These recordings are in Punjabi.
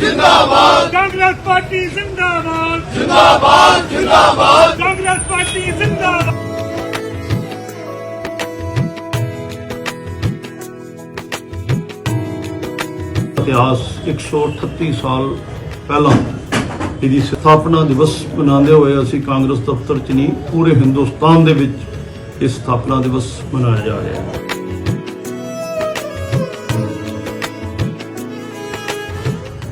ਜਿੰਦਾਬਾਦ। ਕਾਂਗਰਸ ਪਾਰਟੀ ਜ਼ਿੰਦਾਬਾਦ। ਜਿੰਦਾਬਾਦ ਜਿੰਦਾਬਾਦ। ਕਾਂਗਰਸ ਪਾਰਟੀ ਜ਼ਿੰਦਾਬਾਦ। ਇਤਿਹਾਸ 138 ਸਾਲ ਪਹਿਲਾਂ ਇਹਦੀ ਸਥਾਪਨਾ ਦਿਵਸ ਮਨਾਉਂਦੇ ਹੋਏ ਅਸੀਂ ਕਾਂਗਰਸ ਦਫ਼ਤਰ 'ਚ ਨਹੀਂ ਪੂਰੇ ਹਿੰਦੁਸਤਾਨ ਦੇ ਵਿੱਚ ਇਹ ਸਥਾਪਨਾ ਦਿਵਸ ਮਨਾਇਆ ਜਾ ਰਿਹਾ ਹੈ।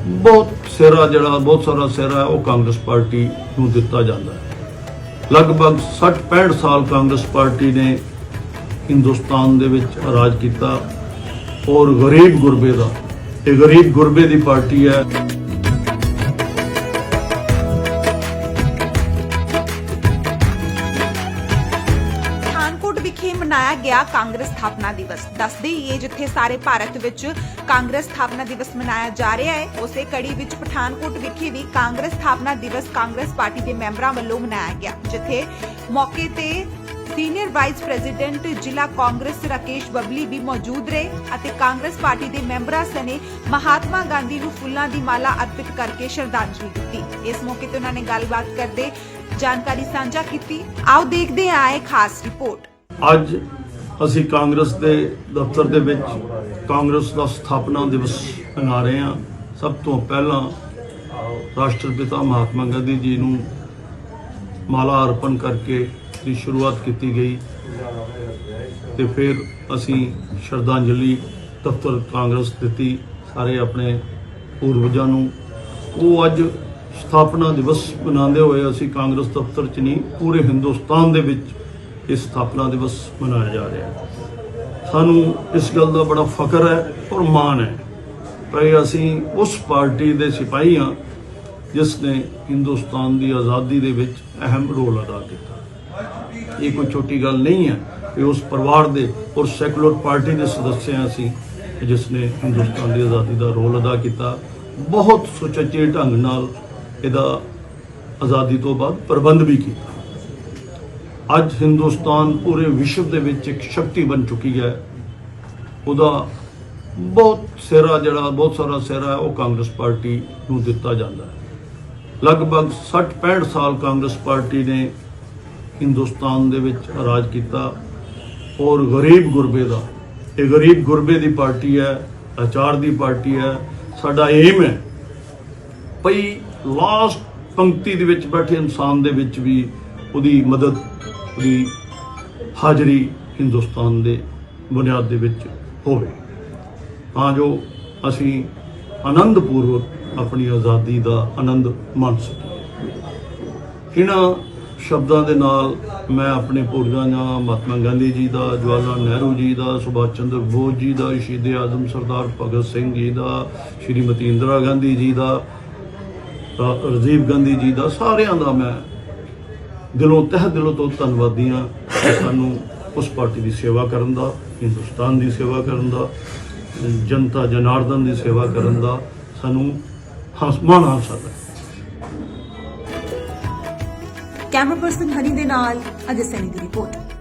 ਬਹੁਤ ਸਿਹਰਾ ਜਿਹੜਾ, ਬਹੁਤ ਸਾਰਾ ਸਿਹਰਾ ਉਹ ਕਾਂਗਰਸ ਪਾਰਟੀ ਨੂੰ ਦਿੱਤਾ ਜਾਂਦਾ ਹੈ। ਲਗਭਗ 60 65 ਸਾਲ ਕਾਂਗਰਸ ਪਾਰਟੀ ਨੇ ਹਿੰਦੁਸਤਾਨ ਦੇ ਵਿੱਚ ਰਾਜ ਕੀਤਾ ਔਰ ਗਰੀਬ ਗੁਰਬੇ ਦਾ। ਇਹ ਗਰੀਬ ਗੁਰਬੇ ਦੀ ਪਾਰਟੀ ਹੈ। ਮਨਾਇਆ ਗਿਆ ਕਾਂਗਰਸ ਸਥਾਪਨਾ ਦਿਵਸ। ਦੱਸਦੇ ਹੀ ਇਹ ਜਿੱਥੇ ਸਾਰੇ ਭਾਰਤ ਵਿੱਚ ਕਾਂਗਰਸ ਸਥਾਪਨਾ ਦਿਵਸ ਮਨਾਇਆ ਜਾ ਰਿਹਾ ਹੈ, ਉਸੇ ਕੜੀ ਵਿੱਚ ਪਠਾਨਕੋਟ ਵਿਖੇ ਵੀ ਕਾਂਗਰਸ ਸਥਾਪਨਾ ਦਿਵਸ ਕਾਂਗਰਸ ਪਾਰਟੀ ਦੇ ਮੈਂਬਰਾਂ ਵੱਲੋਂ ਮਨਾਇਆ ਗਿਆ, ਜਿੱਥੇ ਮੌਕੇ ਤੇ ਸੀਨੀਅਰ ਵਾਈਸ ਪ੍ਰੈਜ਼ੀਡੈਂਟ ਜ਼ਿਲ੍ਹਾ ਕਾਂਗਰਸ ਰਾਕੇਸ਼ ਬਬਲੀ ਵੀ ਮੌਜੂਦ ਰਹੇ ਅਤੇ ਕਾਂਗਰਸ ਪਾਰਟੀ ਦੇ ਮੈਂਬਰਾਂ ਸਣੇ ਮਹਾਤਮਾ ਗਾਂਧੀ ਨੂੰ ਫੁੱਲਾਂ ਦੀ ਮਾਲਾ ਅਰਪਿਤ ਕਰਕੇ ਸ਼ਰਧਾਂਜਲੀ ਦਿੱਤੀ। ਇਸ ਮੌਕੇ ਤੇ ਉਹਨਾਂ ਨੇ ਗੱਲਬਾਤ ਕਰਦੇ ਜਾਣਕਾਰੀ ਸਾਂਝਾ ਕੀਤੀ। ਆਓ ਦੇਖਦੇ ਹਾਂ ਇਹ ਖਾਸ ਰਿਪੋਰਟ। ਅੱਜ ਅਸੀਂ ਕਾਂਗਰਸ ਦੇ ਦਫ਼ਤਰ ਦੇ ਵਿੱਚ ਕਾਂਗਰਸ ਦਾ ਸਥਾਪਨਾ ਦਿਵਸ ਮਨਾ ਰਹੇ ਹਾਂ। ਸਭ ਤੋਂ ਪਹਿਲਾਂ ਰਾਸ਼ਟਰਪਿਤਾ ਮਹਾਤਮਾ ਗਾਂਧੀ ਜੀ ਨੂੰ ਮਾਲਾ ਅਰਪਣ ਕਰਕੇ ਦੀ ਸ਼ੁਰੂਆਤ ਕੀਤੀ ਗਈ ਤੇ ਫਿਰ ਅਸੀਂ ਸ਼ਰਧਾਂਜਲੀ ਦਫ਼ਤਰ ਕਾਂਗਰਸ ਦਿੱਤੀ ਸਾਰੇ ਆਪਣੇ ਪੂਰਵਜਾਂ ਨੂੰ। ਉਹ ਅੱਜ ਸਥਾਪਨਾ ਦਿਵਸ ਮਨਾਉਂਦੇ ਹੋਏ ਅਸੀਂ ਕਾਂਗਰਸ ਦਫ਼ਤਰ 'ਚ ਨਹੀਂ, ਪੂਰੇ ਹਿੰਦੁਸਤਾਨ ਦੇ ਵਿੱਚ ਇਹ ਸਥਾਪਨਾ ਦਿਵਸ ਮਨਾਇਆ ਜਾ ਰਿਹਾ ਹੈ। ਸਾਨੂੰ ਇਸ ਗੱਲ ਦਾ ਬੜਾ ਫਖਰ ਹੈ ਔਰ ਮਾਣ ਹੈ ਕਿ ਅਸੀਂ ਉਸ ਪਾਰਟੀ ਦੇ ਸਿਪਾਹੀ ਹਾਂ ਜਿਸ ਨੇ ਹਿੰਦੁਸਤਾਨ ਦੀ ਆਜ਼ਾਦੀ ਦੇ ਵਿੱਚ ਅਹਿਮ ਰੋਲ ਅਦਾ ਕੀਤਾ। ਇਹ ਕੋਈ ਛੋਟੀ ਗੱਲ ਨਹੀਂ ਹੈ ਇਹ ਉਸ ਪਰਿਵਾਰ ਦੇ ਔਰ ਸੈਕੂਲਰ ਪਾਰਟੀ ਦੇ ਸਦੱਸ ਹਾਂ ਅਸੀਂ ਜਿਸ ਨੇ ਹਿੰਦੁਸਤਾਨ ਦੀ ਆਜ਼ਾਦੀ ਦਾ ਰੋਲ ਅਦਾ ਕੀਤਾ। ਬਹੁਤ ਸੁਚੱਜੇ ਢੰਗ ਨਾਲ ਇਹਦਾ ਆਜ਼ਾਦੀ ਤੋਂ ਬਾਅਦ ਪ੍ਰਬੰਧ ਵੀ ਕੀਤਾ। ਅੱਜ ਹਿੰਦੁਸਤਾਨ ਪੂਰੇ ਵਿਸ਼ਵ ਦੇ ਵਿੱਚ ਇੱਕ ਸ਼ਕਤੀ ਬਣ ਚੁੱਕੀ ਹੈ। ਉਹਦਾ ਬਹੁਤ ਸਿਹਰਾ ਜਿਹੜਾ, ਬਹੁਤ ਸਾਰਾ ਸਿਹਰਾ ਹੈ, ਉਹ ਕਾਂਗਰਸ ਪਾਰਟੀ ਨੂੰ ਦਿੱਤਾ ਜਾਂਦਾ ਹੈ। ਲਗਭਗ 60 65 ਸਾਲ ਕਾਂਗਰਸ ਪਾਰਟੀ ਨੇ ਹਿੰਦੁਸਤਾਨ ਦੇ ਵਿੱਚ ਰਾਜ ਕੀਤਾ। ਔਰ ਗਰੀਬ ਗੁਰਬੇ ਦਾ, ਇਹ ਗਰੀਬ ਗੁਰਬੇ ਦੀ ਪਾਰਟੀ ਹੈ, ਆਚਾਰ ਦੀ ਪਾਰਟੀ ਹੈ। ਸਾਡਾ ਏਮ ਹੈ, ਭਈ ਲਾਸਟ ਪੰਕਤੀ ਦੇ ਵਿੱਚ ਬੈਠੇ ਇਨਸਾਨ ਦੇ ਵਿੱਚ ਵੀ ਉਹਦੀ ਮਦਦ, ਉਹਦੀ ਹਾਜ਼ਰੀ ਹਿੰਦੁਸਤਾਨ ਦੇ ਬੁਨਿਆਦ ਦੇ ਵਿੱਚ ਹੋਵੇ। ਤਾਂ ਜੋ ਅਸੀਂ ਆਨੰਦ ਪੂਰਵਕ ਆਪਣੀ ਆਜ਼ਾਦੀ ਦਾ ਆਨੰਦ ਮਾਣ ਸਕੀਏ। ਇਹਨਾਂ ਸ਼ਬਦਾਂ ਦੇ ਨਾਲ ਮੈਂ ਆਪਣੇ ਪੂਰਵਜਾਂ ਮਹਾਤਮਾ ਗਾਂਧੀ ਜੀ ਦਾ ਜਵਾਹਰ ਲਾਲ ਨਹਿਰੂ ਜੀ ਦਾ, ਸੁਭਾਸ਼ ਚੰਦਰ ਬੋਸ ਜੀ ਦਾ, ਸ਼ਹੀਦ ਆਜ਼ਮ ਸਰਦਾਰ ਭਗਤ ਸਿੰਘ ਜੀ ਦਾ, ਸ਼੍ਰੀਮਤੀ ਇੰਦਰਾ ਗਾਂਧੀ ਜੀ ਦਾ ਰਾਜੀਵ ਗਾਂਧੀ ਜੀ ਦਾ, ਸਾਰਿਆਂ ਦਾ ਮੈਂ ਦਿਲੋਂ ਤਹਿ ਦਿਲੋਂ ਤੋਂ ਧੰਨਵਾਦੀ ਹਾਂ ਸਾਨੂੰ ਉਸ ਪਾਰਟੀ ਦੀ ਸੇਵਾ ਕਰਨ ਦਾ, ਹਿੰਦੁਸਤਾਨ ਦੀ ਸੇਵਾ ਕਰਨ ਦਾ, ਜਨਤਾ ਜਨਾਰਦਨ ਦੀ ਸੇਵਾ ਕਰਨ ਦਾ ਸਾਨੂੰ ਹਸਮਾਨ ਹਾਸਲ ਹੈ। ਕੈਮਰਾ ਪਰਸਨ ਹਨੀ ਦੇ ਨਾਲ ਅਜੇ ਸੈਨੀ ਦੀ ਰਿਪੋਰਟ।